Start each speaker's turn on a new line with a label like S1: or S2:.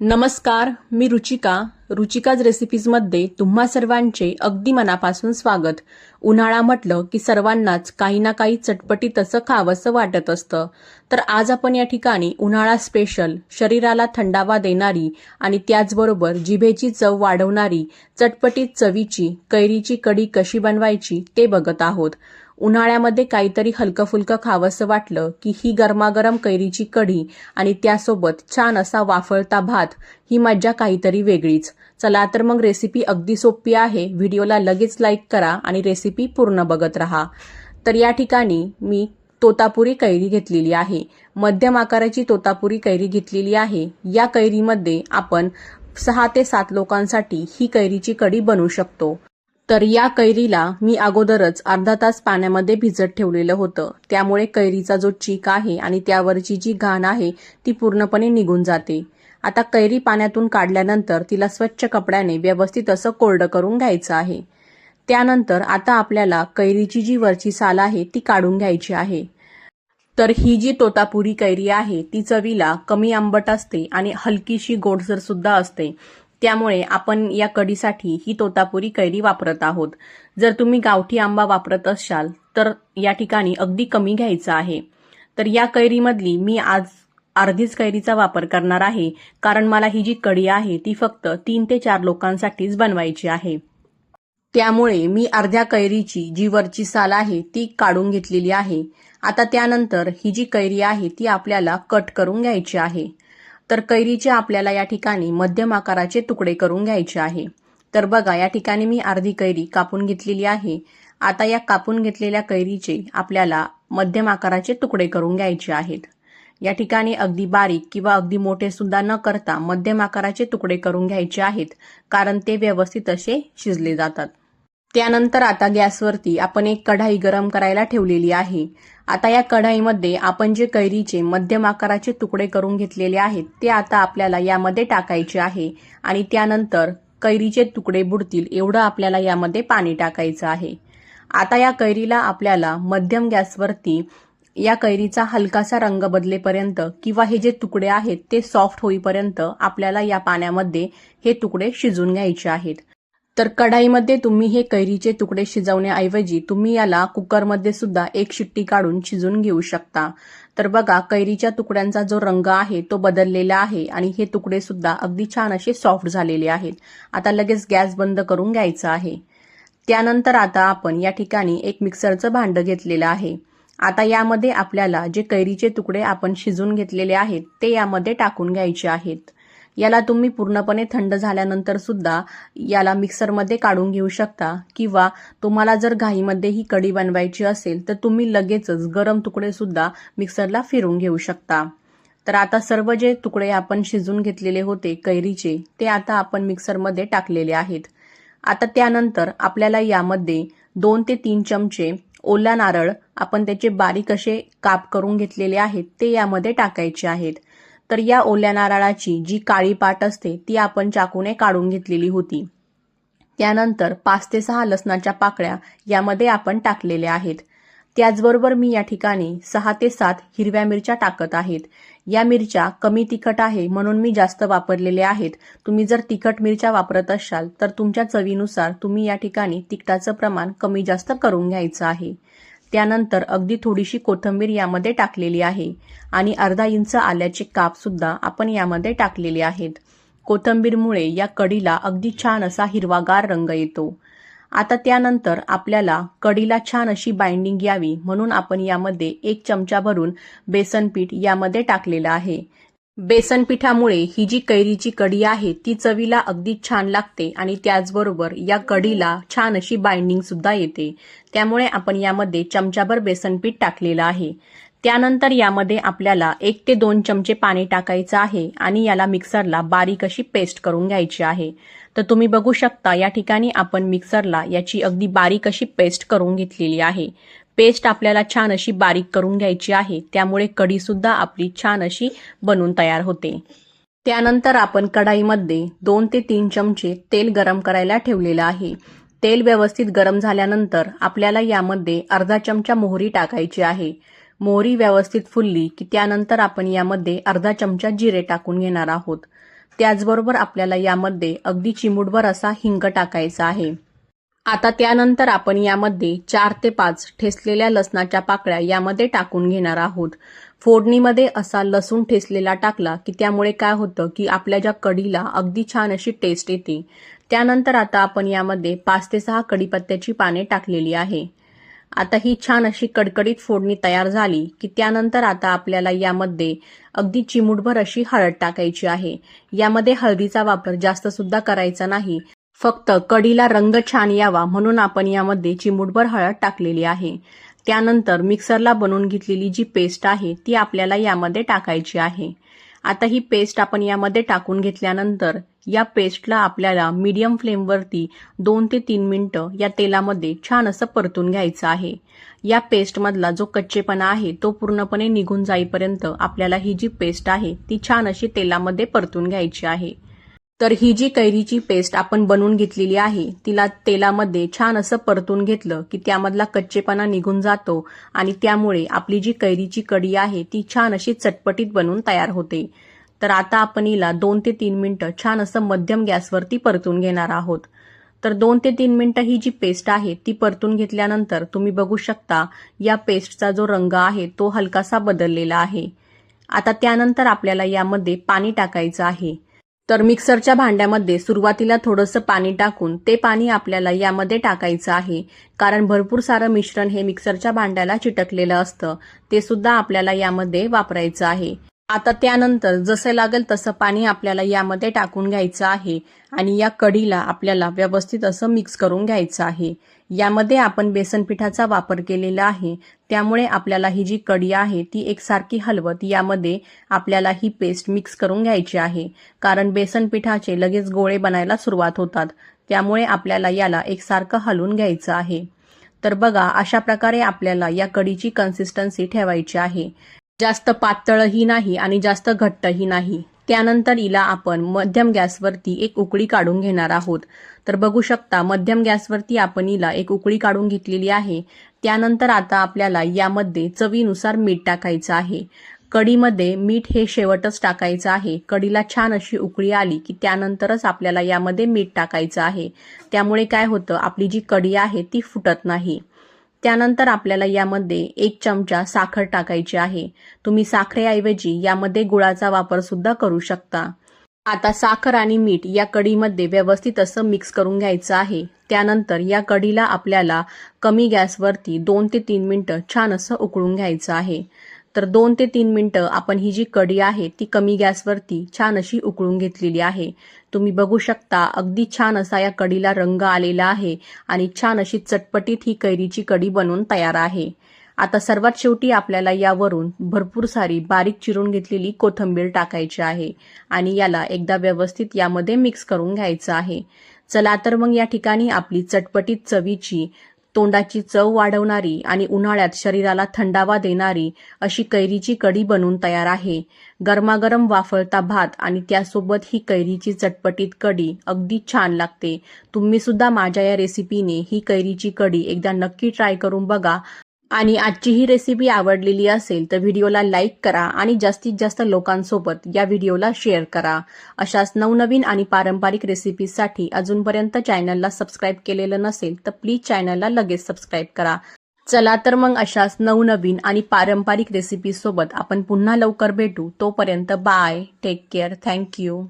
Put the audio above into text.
S1: नमस्कार मी रुचिका. रुचिकाज रेसिपीजमध्ये तुम्हा सर्वांचे अगदी मनापासून स्वागत. उन्हाळा म्हटलं की सर्वांनाच काही ना काही चटपटीत असं खावंसं वाटत असतं. तर आज आपण या ठिकाणी उन्हाळा स्पेशल शरीराला थंडावा देणारी आणि त्याचबरोबर जिभेची चव वाढवणारी चटपटीत चवीची कैरीची कढी कशी बनवायची ते बघत आहोत. उन्हाळ्यामध्ये काहीतरी हलकं फुलकं खावंसं वाटलं की ही गरमागरम कैरीची कढी आणि त्यासोबत छान असा वाफळता भात ही मज्जा काहीतरी वेगळीच. चला तर मग रेसिपी अगदी सोपी आहे. व्हिडिओला लगेच लाईक करा आणि रेसिपी पूर्ण बघत राहा. तर या ठिकाणी मी तोतापुरी कैरी घेतलेली आहे. मध्यम आकाराची तोतापुरी कैरी घेतलेली आहे. या कैरीमध्ये आपण सहा ते सात लोकांसाठी ही कैरीची कढी बनवू शकतो. तर या कैरीला मी अगोदरच अर्धा तास पाण्यामध्ये भिजत ठेवलेलं होतं. त्यामुळे कैरीचा जो चीक आहे आणि त्यावरची जी घाण आहे ती पूर्णपणे निघून जाते. आता कैरी पाण्यातून काढल्यानंतर तिला स्वच्छ कपड्याने व्यवस्थित असं कोरडं करून घ्यायचं आहे. त्यानंतर आता आपल्याला कैरीची जी वरची साल आहे ती काढून घ्यायची आहे. तर ही जी तोतापुरी कैरी आहे ती चवीला कमी आंबट असते आणि हलकीशी गोडसर सुद्धा असते. त्यामुळे आपण या कढीसाठी ही तोतापुरी कैरी वापरत आहोत. जर तुम्ही गावठी आंबा वापरत असाल तर या ठिकाणी अगदी कमी घ्यायचं आहे. तर या कैरीमधली मी आज अर्धीच कैरीचा वापर करणार आहे कारण मला ही जी कढी आहे ती फक्त तीन ते चार लोकांसाठीच बनवायची आहे. त्यामुळे मी अर्ध्या कैरीची जी वरची साल आहे ती काढून घेतलेली आहे. आता त्यानंतर ही जी कैरी आहे ती आपल्याला कट करून घ्यायची आहे. तर कैरीचे आपल्याला या ठिकाणी मध्यम आकाराचे तुकडे करून घ्यायचे आहे. तर बघा या ठिकाणी मी अर्धी कैरी कापून घेतलेली आहे. आता या कापून घेतलेल्या कैरीचे आपल्याला मध्यम आकाराचे तुकडे करून घ्यायचे आहेत. या ठिकाणी अगदी बारीक किंवा अगदी मोठे सुद्धा न करता मध्यम आकाराचे तुकडे करून घ्यायचे आहेत कारण ते व्यवस्थित असे शिजले जातात. त्यानंतर आता गॅसवरती आपण एक कढाई गरम करायला ठेवलेली आहे. आता या कढाईमध्ये आपण जे कैरीचे मध्यम आकाराचे तुकडे करून घेतलेले आहेत ते आता आपल्याला यामध्ये टाकायचे आहे आणि त्यानंतर कैरीचे तुकडे बुडतील एवढं आपल्याला यामध्ये पाणी टाकायचं आहे. आता या कैरीला आपल्याला मध्यम गॅसवरती या कैरीचा हलकासा रंग बदलेपर्यंत किंवा हे जे तुकडे आहेत ते सॉफ्ट होईपर्यंत आपल्याला या पाण्यामध्ये हे तुकडे शिजून घ्यायचे आहेत. तर कढाईमध्ये तुम्ही हे कैरीचे तुकडे शिजवण्याऐवजी तुम्ही याला कुकरमध्ये सुद्धा एक शिट्टी काढून शिजून घेऊ शकता. तर बघा कैरीच्या तुकड्यांचा जो रंग आहे तो बदललेला आहे आणि हे तुकडे सुद्धा अगदी छान असे सॉफ्ट झालेले आहेत. आता लगेच गॅस बंद करून घ्यायचा आहे. त्यानंतर आता आपण या ठिकाणी एक मिक्सरचं भांडं घेतलेलं आहे. आता यामध्ये आपल्याला जे कैरीचे तुकडे आपण शिजून घेतलेले आहेत ते यामध्ये टाकून घ्यायचे आहेत. याला तुम्ही पूर्णपणे थंड झाल्यानंतर सुद्धा याला मिक्सरमध्ये काढून घेऊ शकता. किंवा तुम्हाला जर घाईमध्ये ही कढी बनवायची असेल तर तुम्ही लगेचच गरम तुकडे सुद्धा मिक्सरला फिरून घेऊ शकता. तर आता सर्व जे तुकडे आपण शिजून घेतलेले होते कैरीचे ते आता आपण मिक्सरमध्ये टाकलेले आहेत. आता त्यानंतर आपल्याला यामध्ये दोन ते तीन चमचे ओला नारळ आपण त्याचे बारीक असे काप करून घेतलेले आहेत ते यामध्ये टाकायचे आहेत. तर या ओल्या नारळाची जी काळी पाट असते ती आपण चाकूने काढून घेतलेली होती. त्यानंतर पाच ते सहा लसणाच्या पाकळ्या यामध्ये आपण टाकलेल्या आहेत. त्याचबरोबर मी या ठिकाणी सहा ते सात हिरव्या मिरच्या टाकत आहेत. या मिरच्या कमी तिखट आहे म्हणून मी जास्त वापरलेल्या आहेत. तुम्ही जर तिखट मिरच्या वापरत असाल तर तुमच्या चवीनुसार तुम्ही या ठिकाणी तिखटाचं प्रमाण कमी जास्त करून घ्यायचं आहे. त्यानंतर अगदी थोडीशी कोथिंबीर यामध्ये टाकलेली आहे. आणि अर्धा इंच आल्याचे काप सुद्धा आपण यामध्ये टाकलेले आहेत. कोथिंबीरमुळे या कढीला अगदी छान असा हिरवागार रंग येतो. आता त्यानंतर आपल्याला कढीला छान अशी बाइंडिंग यावी म्हणून आपण यामध्ये एक चमचा भरून बेसन पीठ यामध्ये टाकलेलं आहे. बेसन पिठामुळे ही जी कैरीची कढी आहे ती चवीला अगदी छान लागते आणि त्याचबरोबर या कढीला छान अशी बाइंडिंग सुद्धा येते. त्यामुळे आपण यामध्ये चमचाभर बेसनपीठ टाकलेलं आहे. त्यानंतर यामध्ये आपल्याला एक ते दोन चमचे पाणी टाकायचं आहे आणि याला मिक्सरला बारीक अशी पेस्ट करून घ्यायची आहे. तर तुम्ही बघू शकता या ठिकाणी आपण मिक्सरला याची अगदी बारीक अशी पेस्ट करून घेतलेली आहे. पेस्ट आपल्याला छान अशी बारीक करून घ्यायची आहे. त्यामुळे कढीसुद्धा आपली छान अशी बनून तयार होते. त्यानंतर आपण कढाईमध्ये दोन ते तीन चमचे तेल गरम करायला ठेवलेलं आहे. तेल व्यवस्थित गरम झाल्यानंतर आपल्याला यामध्ये अर्धा चमचा मोहरी टाकायची आहे. मोहरी व्यवस्थित फुलली की त्यानंतर आपण यामध्ये अर्धा चमचा जिरे टाकून घेणार आहोत. त्याचबरोबर आपल्याला यामध्ये अगदी चिमुटभर असा हिंग टाकायचा आहे. आता त्यानंतर आपण यामध्ये चार ते पाच ठेसलेल्या लसणाच्या पाकळ्या यामध्ये टाकून घेणार आहोत. फोडणीमध्ये असा लसूण ठेसलेला टाकला की त्यामुळे काय होतं की आपल्या ज्या कढीला अगदी छान अशी टेस्ट येते. त्यानंतर आता आपण यामध्ये पाच ते सहा कढीपत्त्याची पाने टाकलेली आहे. आता ही छान अशी कडकडीत फोडणी तयार झाली की त्यानंतर आता आपल्याला यामध्ये अगदी चिमूटभर अशी हळद टाकायची आहे. यामध्ये हळदीचा वापर जास्त सुद्धा करायचा नाही. फक्त कढीला रंग छान यावा म्हणून आपण यामध्ये चिमूटभर हळद टाकलेली आहे. त्यानंतर मिक्सरला बनवून घेतलेली जी पेस्ट आहे ती आपल्याला यामध्ये टाकायची आहे. आता ही पेस्ट आपण यामध्ये टाकून घेतल्यानंतर या पेस्टला आपल्याला मीडियम फ्लेमवरती दोन ते तीन मिनटं या तेलामध्ये छान असं परतून घ्यायचं आहे. या पेस्टमधला जो कच्चेपणा आहे तो पूर्णपणे निघून जाईपर्यंत आपल्याला ही जी पेस्ट आहे ती छान अशी तेलामध्ये परतून घ्यायची आहे. तर ही जी कैरीची पेस्ट आपण बनवून घेतलेली आहे तिला तेलामध्ये छान असं परतून घेतलं की त्यामधला कच्चेपणा निघून जातो आणि त्यामुळे आपली जी कैरीची कढी आहे ती छान अशी चटपटीत बनून तयार होते. तर आता आपण हिला दोन ते तीन मिनटं छान असं मध्यम गॅसवरती परतून घेणार आहोत. तर दोन ते तीन मिनटं ही जी पेस्ट आहे ती परतून घेतल्यानंतर तुम्ही बघू शकता या पेस्टचा जो रंग आहे तो हलकासा बदललेला आहे. आता त्यानंतर आपल्याला यामध्ये पाणी टाकायचं आहे. तर मिक्सरच्या भांड्यामध्ये सुरुवातीला थोडंसं पाणी टाकून ते पाणी आपल्याला यामध्ये टाकायचं आहे. कारण भरपूर सारं मिश्रण हे मिक्सरच्या भांड्याला चिटकलेलं असतं. ते सुद्धा आपल्याला यामध्ये वापरायचं आहे. आता त्यानंतर जसं लागेल तसं पाणी आपल्याला यामध्ये टाकून घ्यायचं आहे आणि या कढीला आपल्याला व्यवस्थित असं मिक्स करून घ्यायचं आहे. यामध्ये आपण बेसन पिठाचा वापर केलेला आहे. त्यामुळे आपल्याला ही जी कढी आहे ती एकसारखी हलवत यामध्ये आपल्याला ही पेस्ट मिक्स करून घ्यायची आहे. कारण बेसन पिठाचे लगेच गोळे बनायला सुरुवात होतात. त्यामुळे आपल्याला याला एकसारखं हलवून घ्यायचं आहे. तर बघा अशा प्रकारे आपल्याला या कढीची कन्सिस्टन्सी ठेवायची आहे. जास्त पातळही नाही आणि जास्त घट्टही नाही. त्यानंतर हिला आपण मध्यम गॅसवरती एक उकळी काढून घेणार आहोत. तर बघू शकता मध्यम गॅसवरती आपण हिला एक उकळी काढून घेतलेली आहे. त्यानंतर आता आपल्याला यामध्ये चवीनुसार मीठ टाकायचं आहे. कढीमध्ये मीठ हे शेवटच टाकायचं आहे. कढीला छान अशी उकळी आली की त्यानंतरच आपल्याला यामध्ये मीठ टाकायचं आहे. त्यामुळे काय होतं आपली जी कढी आहे ती फुटत नाही. त्यानंतर आपल्याला यामध्ये एक चमचा साखर टाकायची आहे. तुम्ही साखरेऐवजी यामध्ये गुळाचा वापर सुद्धा करू शकता. आता साखर आणि मीठ या कढीमध्ये व्यवस्थित असं मिक्स करून घ्यायचं आहे. त्यानंतर या कढीला आपल्याला कमी गॅसवरती दोन ते तीन मिनटं छान असं उकळून घ्यायचं आहे. तर दोन ते तीन मिनटं आपण ही जी कढी आहे ती कमी गॅसवरती छान अशी उकळून घेतलेली आहे. तुम्ही बघू शकता अगदी छान असा या कढीला रंग आलेला आहे आणि छान अशी चटपटीत ही कैरीची कढी बनवून तयार आहे. आता सर्वात शेवटी आपल्याला यावरून भरपूर सारी बारीक चिरून घेतलेली कोथंबीर टाकायची आहे आणि याला एकदा व्यवस्थित यामध्ये मिक्स करून घ्यायचं आहे. चला तर मग या ठिकाणी आपली चटपटीत चवीची तोंडाची चव वाढवणारी आणि उन्हाळ्यात शरीराला थंडावा देणारी अशी कैरीची कढी बनून तयार आहे. गरमागरम वाफळता भात आणि त्यासोबत ही कैरीची चटपटीत कढी अगदी छान लागते. तुम्ही सुद्धा माझ्या या रेसिपीने ही कैरीची कढी एकदा नक्की ट्राय करून बघा. आणि आजची ही रेसिपी आवडलेली असेल तर व्हिडिओला लाईक करा आणि जास्तीत जास्त लोकांसोबत या व्हिडिओला शेअर करा. अशाच नवनवीन आणि पारंपरिक रेसिपीसाठी अजूनपर्यंत चॅनलला सबस्क्राईब केलेलं नसेल तर प्लीज चॅनलला लगेच सबस्क्राईब करा. चला तर मग अशाच नवनवीन आणि पारंपरिक रेसिपीसोबत आपण पुन्हा लवकर भेटू. तोपर्यंत बाय टेक केअर थँक्यू